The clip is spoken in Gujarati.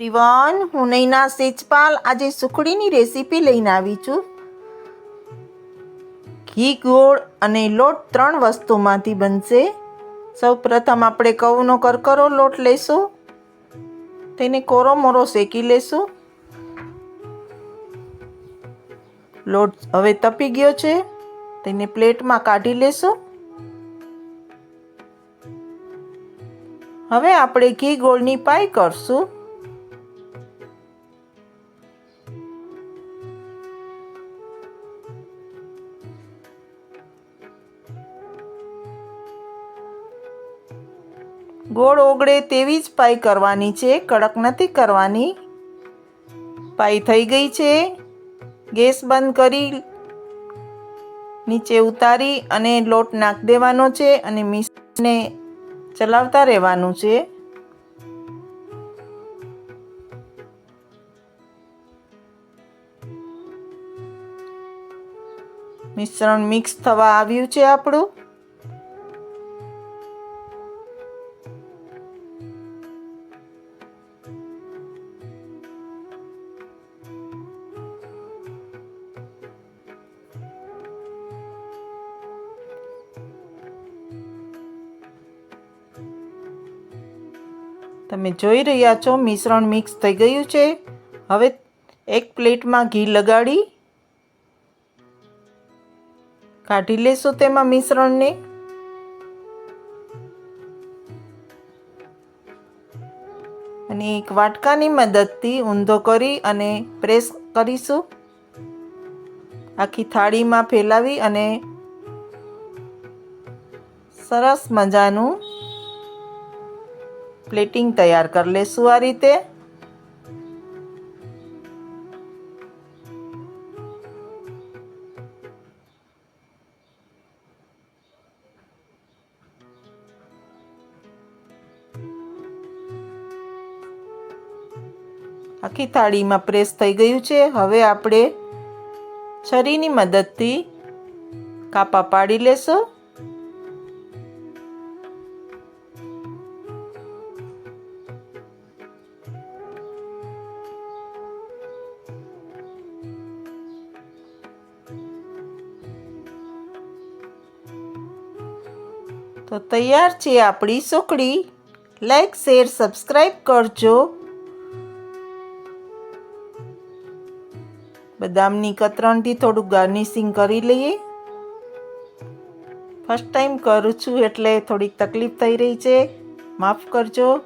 એવરીવન, હું નૈના સેજપાલ આજે સુખડીની રેસીપી લઈને આવી છું. ઘી, ગોળ અને લોટ ત્રણ વસ્તુમાંથી બનશે. સૌ પ્રથમ આપણે કવનો કરકરો લોટ લઈશું તેને કોરો મોરો શેકી લેશું. લોટ હવે તપી ગયો છે. તેને પ્લેટમાં કાઢી લેશું. હવે આપણે ઘી, ગોળની પાઈ કરશું. ગોળ ઓગળે તેવી જ પાઈ કરવાની છે, કડક નથી કરવાની. પાઈ થઈ ગઈ છે. ગેસ બંધ કરી નીચે ઉતારી અને લોટ નાખ દેવાનો છે અને મિશ્રને ચલાવતા રહેવાનું છે. મિશ્રણ મિક્સ થવા આવ્યું છે આપણું. તમે જોઈ રહ્યા છો મિશ્રણ મિક્સ થઈ ગયું છે. હવે એક પ્લેટમાં ઘી લગાડી કાઢી લેશું તેમાં મિશ્રણને. અને એક વાટકાની મદદથી ઊંધો કરી અને પ્રેસ કરીશું. આખી થાળીમાં ફેલાવી અને સરસ મજાનું પ્લેટિંગ તૈયાર કરી લેશું આ રીતે. આખી થાળીમાં પ્રેસ થઈ ગયું છે. હવે આપણે છરીની મદદથી કાપા પાડી લેશું. તો તૈયાર છે આપણી સુખડી. લાઈક શેર સબસ્ક્રાઈબ કરજો. બદામની કતરણથી થોડું ગાર્નિશિંગ કરી લઈએ. ફર્સ્ટ ટાઈમ કરું છું એટલે થોડીક તકલીફ થઈ રહી છે. માફ કરજો.